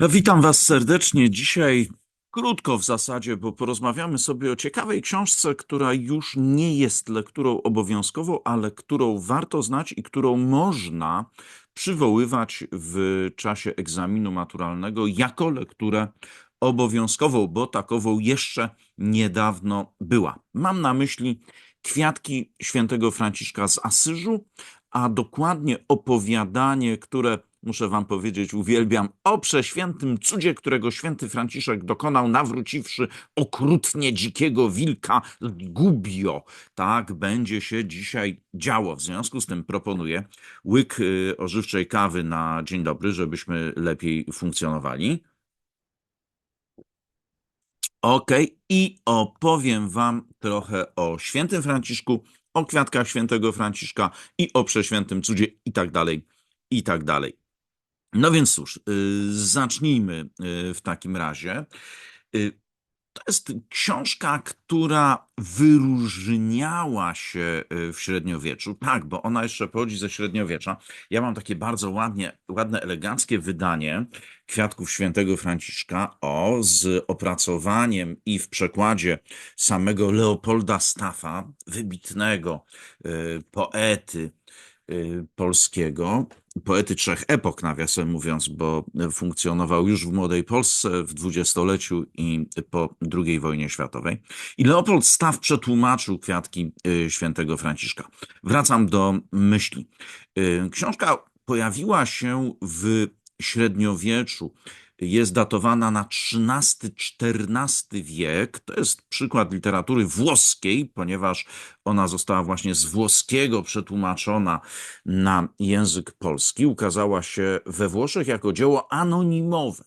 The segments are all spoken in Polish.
Witam Was serdecznie. Dzisiaj krótko w zasadzie, bo porozmawiamy sobie o ciekawej książce, która już nie jest lekturą obowiązkową, ale którą warto znać i którą można przywoływać w czasie egzaminu maturalnego jako lekturę obowiązkową, bo takową jeszcze niedawno była. Mam na myśli Kwiatki świętego Franciszka z Asyżu, a dokładnie opowiadanie, które muszę wam powiedzieć, uwielbiam, o przeświętym cudzie, którego święty Franciszek dokonał, nawróciwszy okrutnie dzikiego wilka z Gubbio. Tak będzie się dzisiaj działo. W związku z tym proponuję łyk y, ożywczej kawy na dzień dobry, żebyśmy lepiej funkcjonowali. Ok, i opowiem Wam trochę o świętym Franciszku, o kwiatkach świętego Franciszka i o przeświętym cudzie i tak dalej, i tak dalej. No więc cóż, y, zacznijmy y, w takim razie. Y, to jest książka, która wyróżniała się w średniowieczu. Tak, bo ona jeszcze pochodzi ze średniowiecza. Ja mam takie bardzo ładnie, ładne, eleganckie wydanie Kwiatków Świętego Franciszka o z opracowaniem i w przekładzie samego Leopolda Staffa, wybitnego poety polskiego poety trzech epok, nawiasem mówiąc, bo funkcjonował już w Młodej Polsce w dwudziestoleciu i po II wojnie światowej. I Leopold Staw przetłumaczył kwiatki y, świętego Franciszka. Wracam do myśli. Y, książka pojawiła się w średniowieczu jest datowana na XIII-XIV wiek. To jest przykład literatury włoskiej, ponieważ ona została właśnie z włoskiego przetłumaczona na język polski. Ukazała się we Włoszech jako dzieło anonimowe.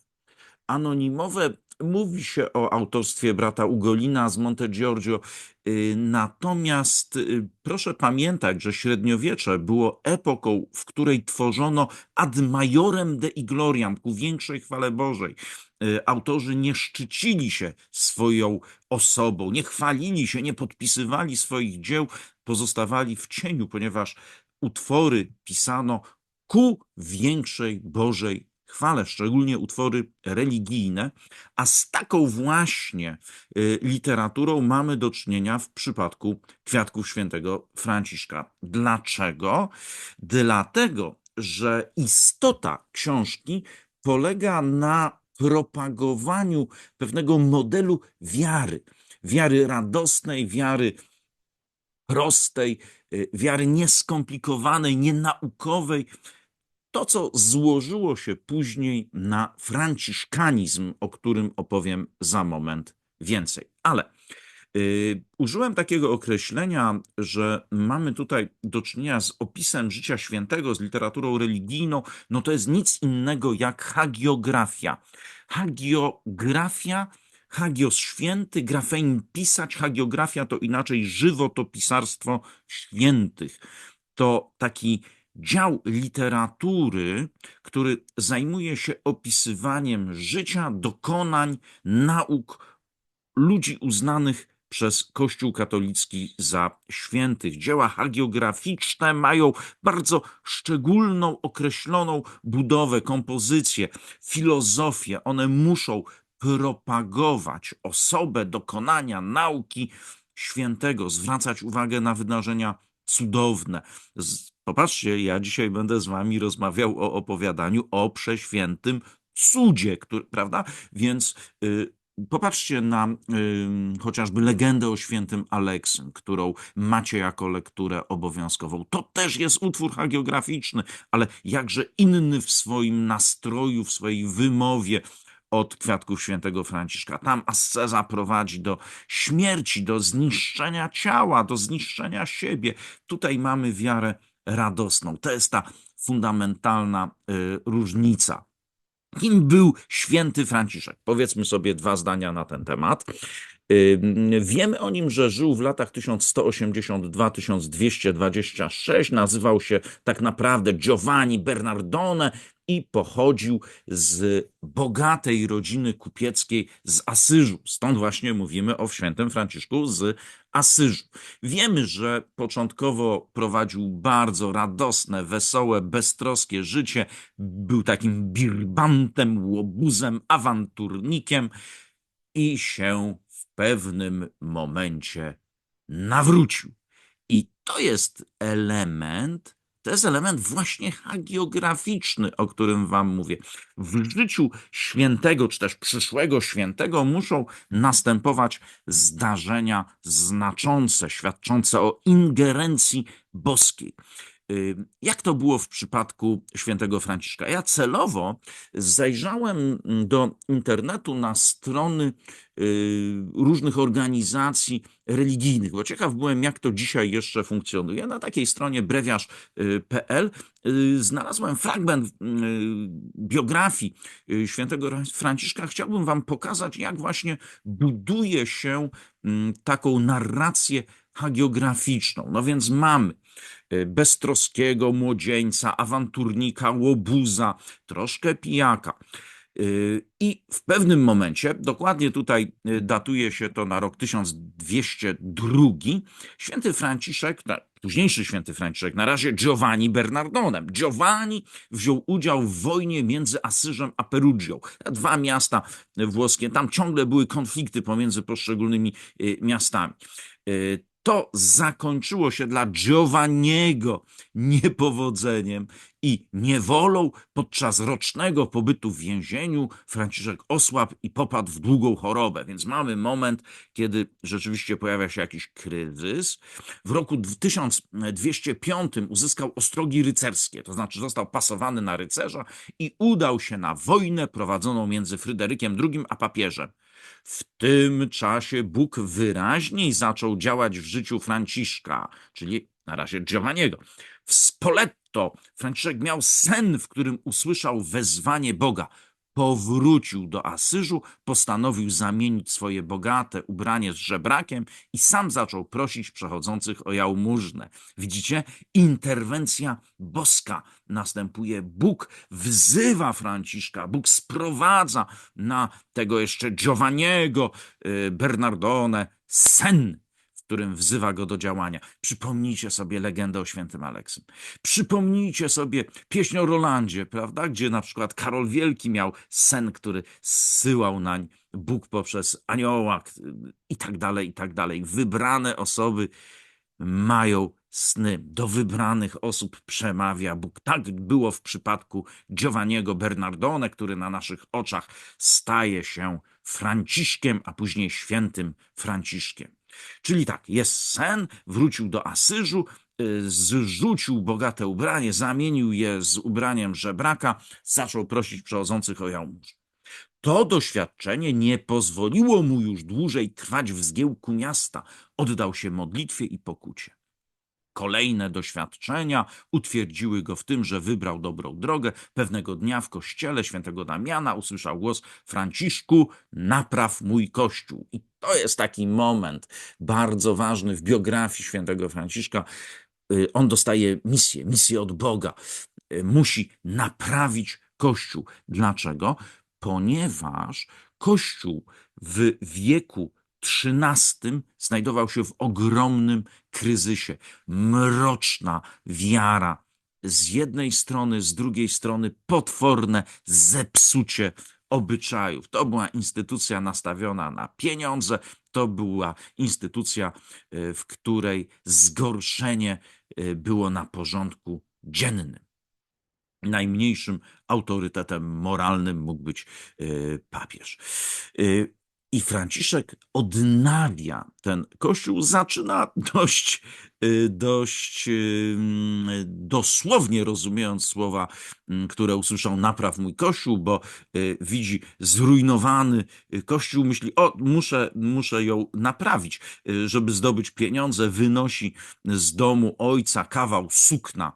Anonimowe mówi się o autorstwie brata Ugolina z Monte Giorgio, y, natomiast y, proszę pamiętać, że średniowiecze było epoką, w której tworzono ad majorem dei gloriam, ku większej chwale Bożej. Y, autorzy nie szczycili się swoją osobą, nie chwalili się, nie podpisywali swoich dzieł, pozostawali w cieniu, ponieważ utwory pisano ku większej Bożej chwale, szczególnie utwory religijne, a z taką właśnie y, literaturą mamy do czynienia w przypadku kwiatków świętego Franciszka. Dlaczego? Dlatego, że istota książki polega na propagowaniu pewnego modelu wiary. Wiary radosnej, wiary prostej, y, wiary nieskomplikowanej, nienaukowej, to, co złożyło się później na franciszkanizm, o którym opowiem za moment więcej. Ale yy, użyłem takiego określenia, że mamy tutaj do czynienia z opisem życia świętego, z literaturą religijną. No to jest nic innego jak hagiografia. Hagiografia Hagios święty, grafein pisać, hagiografia to inaczej żywotopisarstwo świętych. To taki dział literatury, który zajmuje się opisywaniem życia, dokonań, nauk ludzi uznanych przez Kościół katolicki za świętych. Dzieła hagiograficzne mają bardzo szczególną, określoną budowę, kompozycję, filozofię. One muszą propagować osobę, dokonania, nauki świętego, zwracać uwagę na wydarzenia cudowne. Popatrzcie, ja dzisiaj będę z wami rozmawiał o opowiadaniu o przeświętym cudzie, który, prawda? Więc y, popatrzcie na y, chociażby legendę o świętym Aleksym, którą macie jako lekturę obowiązkową. To też jest utwór hagiograficzny, ale jakże inny w swoim nastroju, w swojej wymowie od kwiatków świętego Franciszka. Tam asceza prowadzi do śmierci, do zniszczenia ciała, do zniszczenia siebie. Tutaj mamy wiarę radosną. To jest ta fundamentalna y, różnica. Kim był święty Franciszek? Powiedzmy sobie dwa zdania na ten temat. Wiemy o nim, że żył w latach 1182-1226. Nazywał się tak naprawdę Giovanni Bernardone i pochodził z bogatej rodziny kupieckiej z Asyżu. Stąd właśnie mówimy o świętym Franciszku z Asyżu. Wiemy, że początkowo prowadził bardzo radosne, wesołe, beztroskie życie. Był takim birbantem, łobuzem, awanturnikiem i się pewnym momencie nawrócił. I to jest element, to jest element właśnie hagiograficzny, o którym wam mówię. W życiu świętego, czy też przyszłego świętego muszą następować zdarzenia znaczące, świadczące o ingerencji boskiej. Jak to było w przypadku świętego Franciszka? Ja celowo zajrzałem do internetu na strony y, różnych organizacji religijnych, bo ciekaw byłem, jak to dzisiaj jeszcze funkcjonuje. Na takiej stronie brewiarz.pl y, znalazłem fragment y, biografii świętego Franciszka. Chciałbym Wam pokazać, jak właśnie buduje się mm, taką narrację hagiograficzną. No więc mamy beztroskiego młodzieńca, awanturnika, łobuza, troszkę pijaka. Y, I w pewnym momencie, dokładnie tutaj y, datuje się to na rok 1202, święty Franciszek, późniejszy święty Franciszek, na razie Giovanni Bernardonem. Giovanni wziął udział w wojnie między Asyżem a Perugią. Dwa miasta włoskie, tam ciągle były konflikty pomiędzy poszczególnymi miastami to zakończyło się dla Giovanniego niepowodzeniem i niewolą podczas rocznego pobytu w więzieniu. Franciszek osłabł i popadł w długą chorobę, więc mamy moment, kiedy rzeczywiście pojawia się jakiś kryzys. W roku 1205 uzyskał ostrogi rycerskie, to znaczy został pasowany na rycerza i udał się na wojnę prowadzoną między Fryderykiem II a papieżem. W tym czasie Bóg wyraźniej zaczął działać w życiu Franciszka, czyli na razie Giovanniego. W Spoletto Franciszek miał sen, w którym usłyszał wezwanie Boga powrócił do Asyżu, postanowił zamienić swoje bogate ubranie z żebrakiem i sam zaczął prosić przechodzących o jałmużnę. Widzicie? Interwencja boska następuje. Bóg wzywa Franciszka, Bóg sprowadza na tego jeszcze Giovanniego y, Bernardone sen którym wzywa go do działania. Przypomnijcie sobie legendę o świętym Aleksym. Przypomnijcie sobie pieśń o Rolandzie, prawda? Gdzie na przykład Karol Wielki miał sen, który zsyłał nań Bóg poprzez anioła i tak dalej, i tak dalej. Wybrane osoby mają sny. Do wybranych osób przemawia Bóg. Tak było w przypadku Giovanniego Bernardone, który na naszych oczach staje się Franciszkiem, a później świętym Franciszkiem. Czyli tak, jest sen, wrócił do Asyżu, y, zrzucił bogate ubranie, zamienił je z ubraniem żebraka, zaczął prosić przechodzących o jałmużnę. To doświadczenie nie pozwoliło mu już dłużej trwać w zgiełku miasta. Oddał się modlitwie i pokucie. Kolejne doświadczenia utwierdziły go w tym, że wybrał dobrą drogę. Pewnego dnia w kościele świętego Damiana usłyszał głos Franciszku, napraw mój kościół. I to jest taki moment bardzo ważny w biografii świętego Franciszka. Y, on dostaje misję, misję od Boga. Y, musi naprawić kościół. Dlaczego? Ponieważ kościół w wieku XIII znajdował się w ogromnym kryzysie. Mroczna wiara z jednej strony, z drugiej strony potworne zepsucie obyczajów. To była instytucja nastawiona na pieniądze, to była instytucja, e, w której zgorszenie e, było na porządku dziennym. Najmniejszym autorytetem moralnym mógł być e, papież. I Franciszek odnawia ten kościół, zaczyna dość dość y, mm, dosłownie rozumiejąc słowa, mm, które usłyszał napraw mój kościół, bo y, widzi zrujnowany kościół, myśli, o, muszę, muszę ją naprawić, żeby zdobyć pieniądze, wynosi z domu ojca kawał sukna.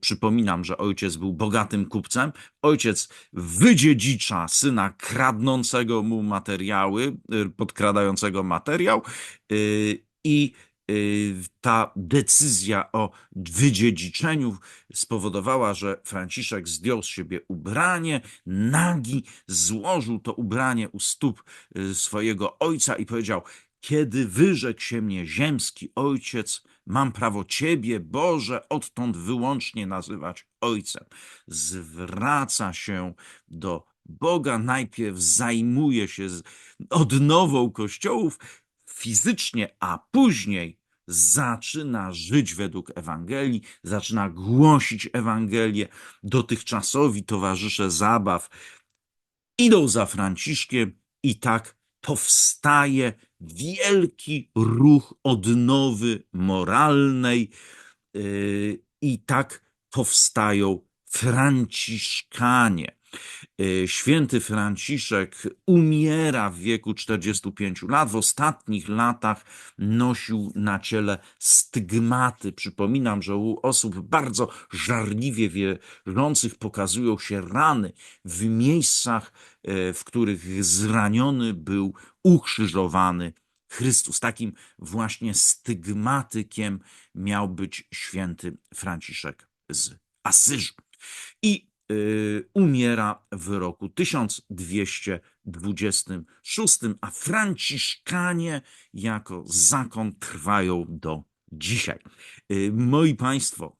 Przypominam, że ojciec był bogatym kupcem. Ojciec wydziedzicza syna kradnącego mu materiały, podkradającego materiał i Y, ta decyzja o wydziedziczeniu spowodowała, że Franciszek zdjął z siebie ubranie, nagi, złożył to ubranie u stóp y, swojego ojca i powiedział: Kiedy wyrzekł się mnie ziemski ojciec, mam prawo Ciebie, Boże, odtąd wyłącznie nazywać ojcem. Zwraca się do Boga, najpierw zajmuje się odnową kościołów, fizycznie, a później zaczyna żyć według Ewangelii, zaczyna głosić Ewangelię. Dotychczasowi towarzysze zabaw idą za Franciszkiem i tak powstaje wielki ruch odnowy moralnej yy, i tak powstają Franciszkanie. Y, święty Franciszek umiera w wieku 45 lat. W ostatnich latach nosił na ciele stygmaty. Przypominam, że u osób bardzo żarliwie wierzących pokazują się rany w miejscach, y, w których zraniony był ukrzyżowany Chrystus. Takim właśnie stygmatykiem miał być święty Franciszek z Asyżu. I umiera w roku 1226, a Franciszkanie jako zakon trwają do dzisiaj. Y, moi Państwo,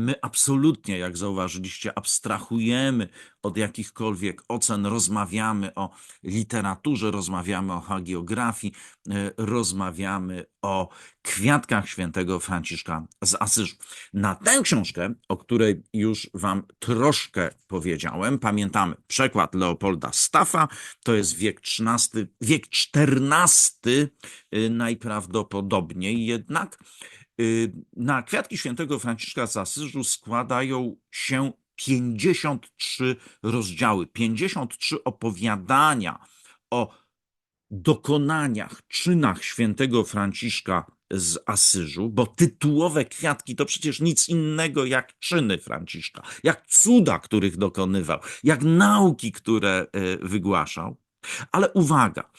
My absolutnie, jak zauważyliście, abstrahujemy od jakichkolwiek ocen, rozmawiamy o literaturze, rozmawiamy o hagiografii, e, rozmawiamy o kwiatkach świętego Franciszka z Asyżu. Na tę książkę, o której już wam troszkę powiedziałem, pamiętamy przekład Leopolda Staffa, to jest wiek XIII, wiek XIV e, najprawdopodobniej jednak, na kwiatki świętego Franciszka z Asyżu składają się 53 rozdziały, 53 opowiadania o dokonaniach, czynach świętego Franciszka z Asyżu, bo tytułowe kwiatki to przecież nic innego jak czyny Franciszka, jak cuda, których dokonywał, jak nauki, które y, wygłaszał. Ale uwaga,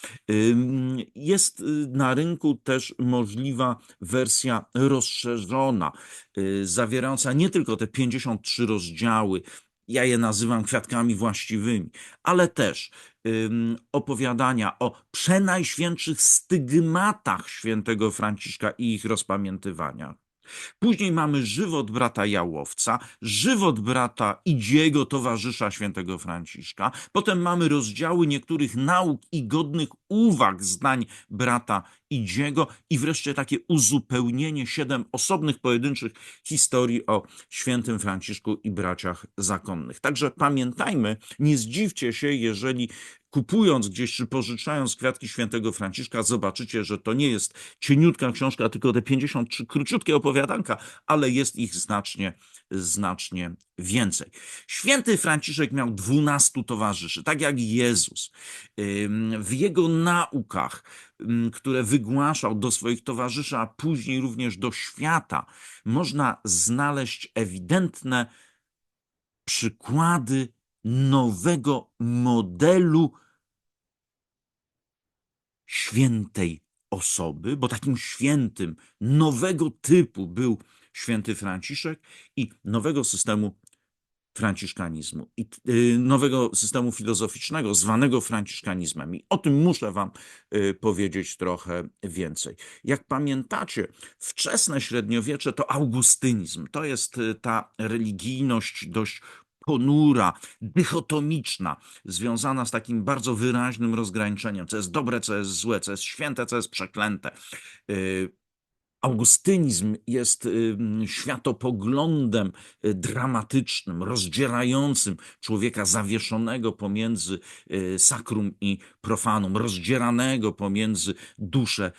jest y, na rynku też możliwa wersja rozszerzona, y, zawierająca nie tylko te 53 rozdziały, ja je nazywam kwiatkami właściwymi, ale też opowiadania o przenajświętszych stygmatach świętego Franciszka i ich rozpamiętywaniach Później mamy żywot brata Jałowca, żywot brata Idziego, towarzysza świętego Franciszka. Potem mamy rozdziały niektórych nauk i godnych uwag zdań brata Idziego i wreszcie takie uzupełnienie siedem osobnych, pojedynczych historii o świętym Franciszku i braciach zakonnych. Także pamiętajmy, nie zdziwcie się, jeżeli kupując gdzieś czy pożyczając kwiatki świętego Franciszka, zobaczycie, że to nie jest cieniutka książka, tylko te 53 króciutkie opowiadanka, ale jest ich znacznie, znacznie więcej. Święty Franciszek miał 12 towarzyszy, tak jak Jezus. W jego naukach, które wygłaszał do swoich towarzyszy, a później również do świata, można znaleźć ewidentne przykłady nowego modelu świętej osoby, bo takim świętym nowego typu był święty Franciszek i nowego systemu franciszkanizmu i y, nowego systemu filozoficznego zwanego franciszkanizmem. I o tym muszę wam y, powiedzieć trochę więcej. Jak pamiętacie, wczesne średniowiecze to augustynizm. To jest y, ta religijność dość ponura, dychotomiczna, związana z takim bardzo wyraźnym rozgraniczeniem, co jest dobre, co jest złe, co jest święte, co jest przeklęte. Y, augustynizm jest y, światopoglądem y, dramatycznym, rozdzierającym człowieka zawieszonego pomiędzy sakrum i profanum, rozdzieranego pomiędzy duszę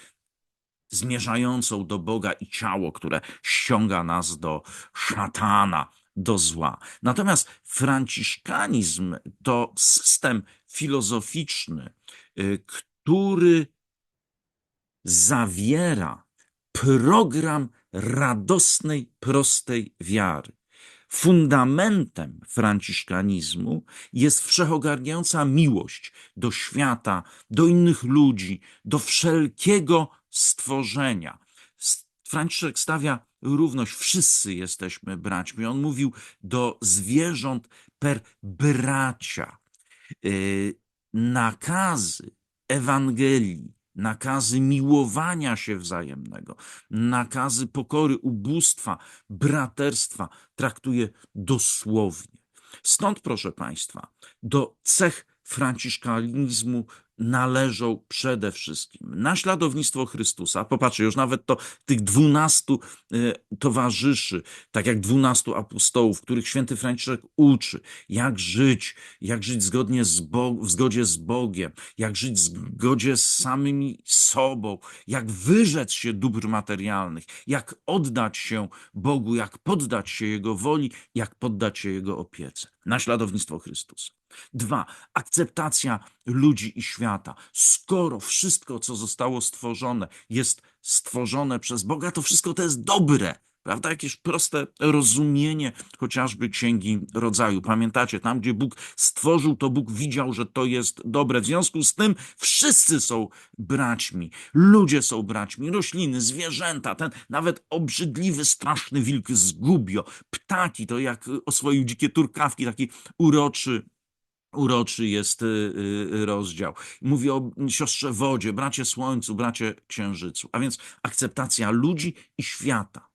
zmierzającą do Boga i ciało, które ściąga nas do szatana, do zła. Natomiast franciszkanizm to system filozoficzny, y, który zawiera program radosnej, prostej wiary. Fundamentem franciszkanizmu jest wszechogarniająca miłość do świata, do innych ludzi, do wszelkiego stworzenia. Franciszek stawia równość, wszyscy jesteśmy braćmi. On mówił do zwierząt per bracia. Y, nakazy Ewangelii, nakazy miłowania się wzajemnego, nakazy pokory, ubóstwa, braterstwa traktuje dosłownie. Stąd, proszę Państwa, do cech franciszkanizmu należą przede wszystkim naśladownictwo Chrystusa. Popatrzcie, już nawet to tych dwunastu e, towarzyszy, tak jak dwunastu apostołów, których święty Franciszek uczy, jak żyć, jak żyć zgodnie z Bo w zgodzie z Bogiem, jak żyć w zgodzie z samymi sobą, jak wyrzec się dóbr materialnych, jak oddać się Bogu, jak poddać się Jego woli, jak poddać się Jego opiece. Naśladownictwo Chrystusa. Dwa, akceptacja ludzi i świata. Skoro wszystko, co zostało stworzone, jest stworzone przez Boga, to wszystko to jest dobre. Prawda? Jakieś proste rozumienie chociażby księgi rodzaju. Pamiętacie, tam gdzie Bóg stworzył, to Bóg widział, że to jest dobre. W związku z tym wszyscy są braćmi. Ludzie są braćmi, rośliny, zwierzęta, ten nawet obrzydliwy, straszny wilk z gubio, ptaki, to jak oswoił dzikie turkawki, taki uroczy uroczy jest y, y, rozdział. Mówi o siostrze wodzie, bracie słońcu, bracie księżycu. A więc akceptacja ludzi i świata.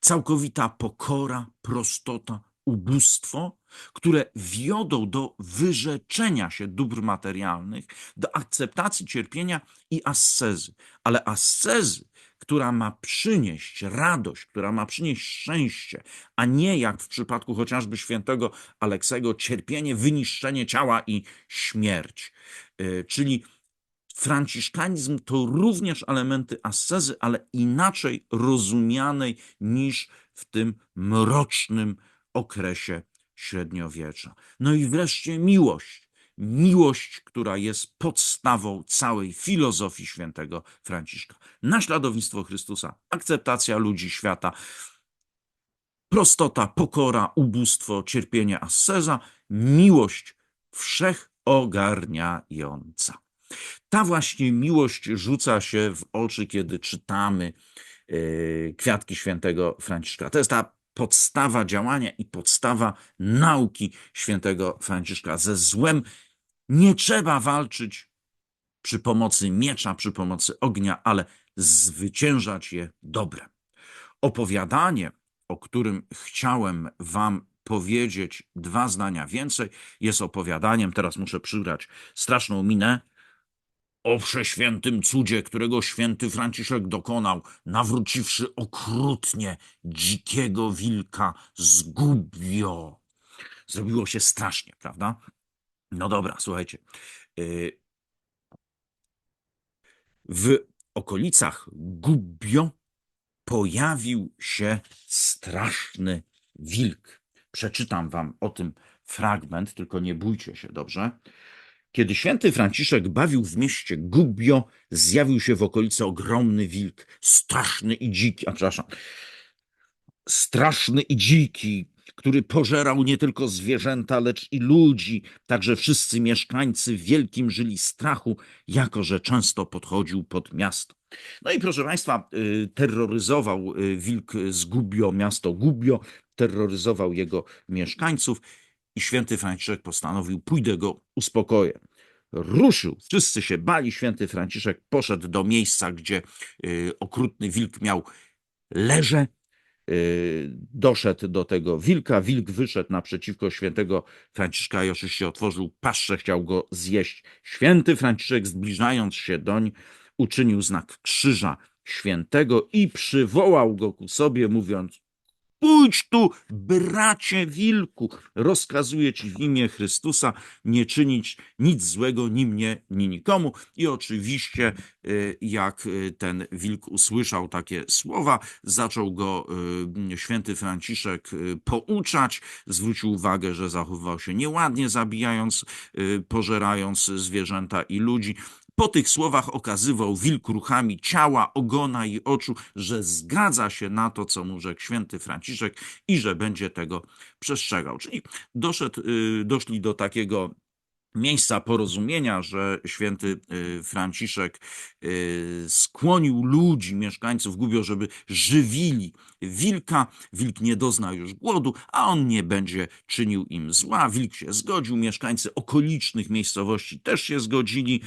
Całkowita pokora, prostota, ubóstwo, które wiodą do wyrzeczenia się dóbr materialnych, do akceptacji cierpienia i ascezy. Ale ascezy która ma przynieść radość, która ma przynieść szczęście, a nie jak w przypadku chociażby świętego Aleksego, cierpienie, wyniszczenie ciała i śmierć. Y, czyli franciszkanizm to również elementy ascezy, ale inaczej rozumianej niż w tym mrocznym okresie średniowiecza. No i wreszcie miłość miłość, która jest podstawą całej filozofii świętego Franciszka. Naśladownictwo Chrystusa, akceptacja ludzi świata, prostota, pokora, ubóstwo, cierpienie, asceza, miłość wszechogarniająca. Ta właśnie miłość rzuca się w oczy, kiedy czytamy yy, kwiatki świętego Franciszka. To jest ta podstawa działania i podstawa nauki świętego Franciszka. Ze złem nie trzeba walczyć przy pomocy miecza, przy pomocy ognia, ale zwyciężać je dobrem. Opowiadanie, o którym chciałem Wam powiedzieć dwa zdania więcej, jest opowiadaniem, teraz muszę przybrać straszną minę, o przeświętym cudzie, którego święty Franciszek dokonał, nawróciwszy okrutnie dzikiego wilka z Gubbio. Zrobiło się strasznie, prawda? No dobra, słuchajcie. Y, w okolicach Gubbio pojawił się straszny wilk. Przeczytam wam o tym fragment, tylko nie bójcie się, dobrze? Kiedy święty Franciszek bawił w mieście Gubbio, zjawił się w okolicy ogromny wilk, straszny i dziki, a przepraszam, straszny i dziki, który pożerał nie tylko zwierzęta, lecz i ludzi, także wszyscy mieszkańcy w wielkim żyli strachu, jako że często podchodził pod miasto. No i proszę Państwa, y, terroryzował y, wilk z Gubbio, miasto Gubbio, terroryzował jego mieszkańców i święty Franciszek postanowił, pójdę go uspokoję. Ruszył, wszyscy się bali, święty Franciszek poszedł do miejsca, gdzie y, okrutny wilk miał leże, doszedł do tego wilka. Wilk wyszedł naprzeciwko świętego Franciszka i oczywiście otworzył paszczę, chciał go zjeść. Święty Franciszek, zbliżając się doń, uczynił znak krzyża świętego i przywołał go ku sobie, mówiąc: Pójdź tu, bracie wilku, rozkazuję ci w imię Chrystusa nie czynić nic złego ni mnie, ni nikomu. I oczywiście, y, jak y, ten wilk usłyszał takie słowa, zaczął go y, święty Franciszek pouczać, zwrócił uwagę, że zachowywał się nieładnie, zabijając, pożerając zwierzęta i ludzi. Po tych słowach okazywał wilk ruchami ciała, ogona i oczu, że zgadza się na to, co mu rzekł święty Franciszek i że będzie tego przestrzegał. Czyli doszedł, y, doszli do takiego miejsca porozumienia, że święty y, Franciszek y, skłonił ludzi, mieszkańców Gubbio, żeby żywili wilka. Wilk nie dozna już głodu, a on nie będzie czynił im zła. Wilk się zgodził, mieszkańcy okolicznych miejscowości też się zgodzili.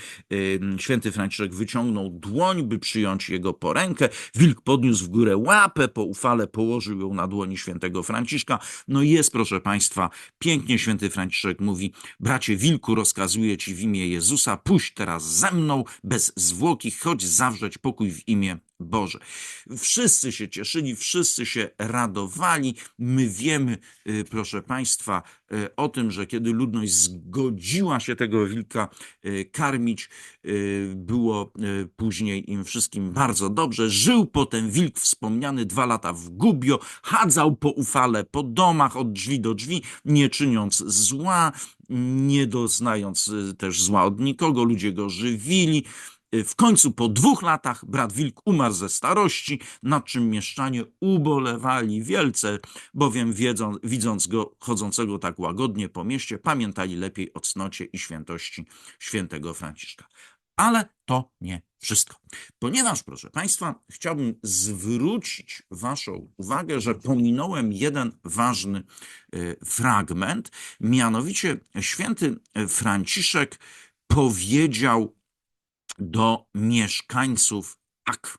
Święty Franciszek wyciągnął dłoń, by przyjąć jego porękę. Wilk podniósł w górę łapę, po ufale położył ją na dłoni świętego Franciszka. No jest, proszę Państwa, pięknie święty Franciszek mówi, bracie wilku, rozkazuję ci w imię Jezusa, pójść teraz ze mną bez zwłoki, chodź zawrzeć pokój w imię Boże. Wszyscy się cieszyli, wszyscy się radowali. My wiemy, y, proszę Państwa, y, o tym, że kiedy ludność zgodziła się tego wilka y, karmić, było później im wszystkim bardzo dobrze. Żył potem wilk wspomniany dwa lata w Gubbio, chadzał po ufale, po domach, od drzwi do drzwi, nie czyniąc zła, nie doznając też zła od nikogo. Ludzie go żywili. Y, W końcu po dwóch latach brat Wilk umarł ze starości, nad czym mieszczanie ubolewali wielce, bowiem wiedzą, widząc go chodzącego tak łagodnie po mieście, pamiętali lepiej o cnocie i świętości świętego Franciszka. Ale to nie wszystko. Ponieważ, proszę Państwa, chciałbym zwrócić Waszą uwagę, że pominąłem jeden ważny y, fragment, mianowicie święty Franciszek powiedział do mieszkańców tak.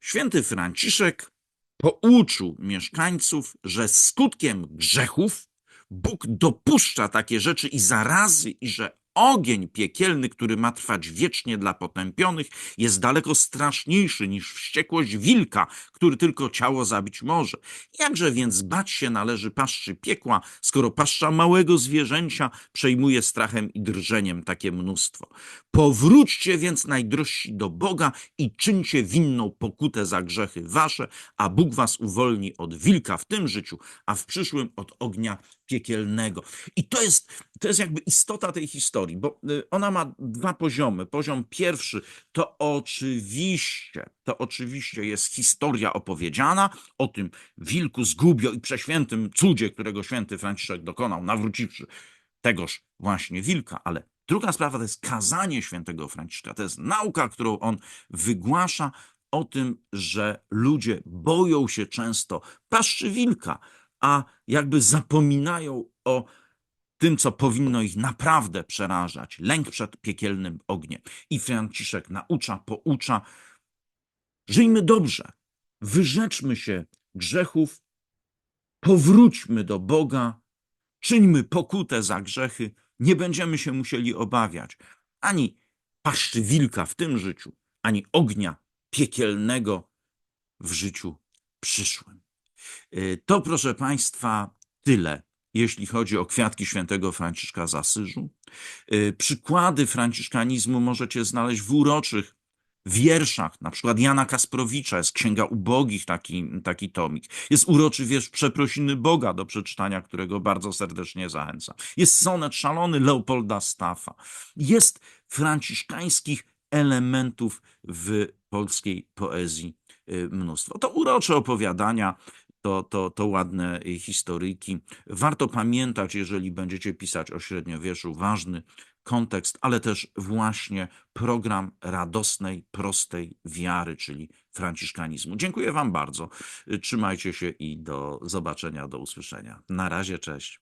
Święty Franciszek pouczył mieszkańców, że skutkiem grzechów Bóg dopuszcza takie rzeczy i zarazy, i że ogień piekielny, który ma trwać wiecznie dla potępionych, jest daleko straszniejszy niż wściekłość wilka, który tylko ciało zabić może. Jakże więc bać się należy paszczy piekła, skoro paszcza małego zwierzęcia przejmuje strachem i drżeniem takie mnóstwo. Powróćcie więc najdrożsi do Boga i czyńcie winną pokutę za grzechy wasze, a Bóg was uwolni od wilka w tym życiu, a w przyszłym od ognia piekielnego. I to jest, to jest jakby istota tej historii, bo y, ona ma dwa poziomy. Poziom pierwszy to oczywiście, to oczywiście jest historia opowiedziana o tym wilku z Gubbio i przeświętym cudzie, którego święty Franciszek dokonał, nawróciwszy tegoż właśnie wilka, ale druga sprawa to jest kazanie świętego Franciszka, to jest nauka, którą on wygłasza o tym, że ludzie boją się często paszczy wilka, a jakby zapominają o tym, co powinno ich naprawdę przerażać lęk przed piekielnym ogniem. I Franciszek naucza, poucza. Żyjmy dobrze, wyrzeczmy się grzechów, powróćmy do Boga, czyńmy pokutę za grzechy, nie będziemy się musieli obawiać ani paszczy wilka w tym życiu, ani ognia piekielnego w życiu przyszłym. Y, To, proszę Państwa, tyle, jeśli chodzi o kwiatki świętego Franciszka z Asyżu. Y, Przykłady franciszkanizmu możecie znaleźć w uroczych wierszach, na przykład Jana Kasprowicza, jest Księga Ubogich, taki, taki tomik. Jest uroczy wiersz Przeprosiny Boga do przeczytania, którego bardzo serdecznie zachęcam. Jest sonet szalony Leopolda Staffa. Jest franciszkańskich elementów w polskiej poezji y, mnóstwo. To urocze opowiadania, to, to, to ładne y, historyjki. Warto pamiętać, jeżeli będziecie pisać o średniowieczu, ważny kontekst, ale też właśnie program radosnej, prostej wiary, czyli franciszkanizmu. Dziękuję Wam bardzo. Trzymajcie się i do zobaczenia, do usłyszenia. Na razie, cześć.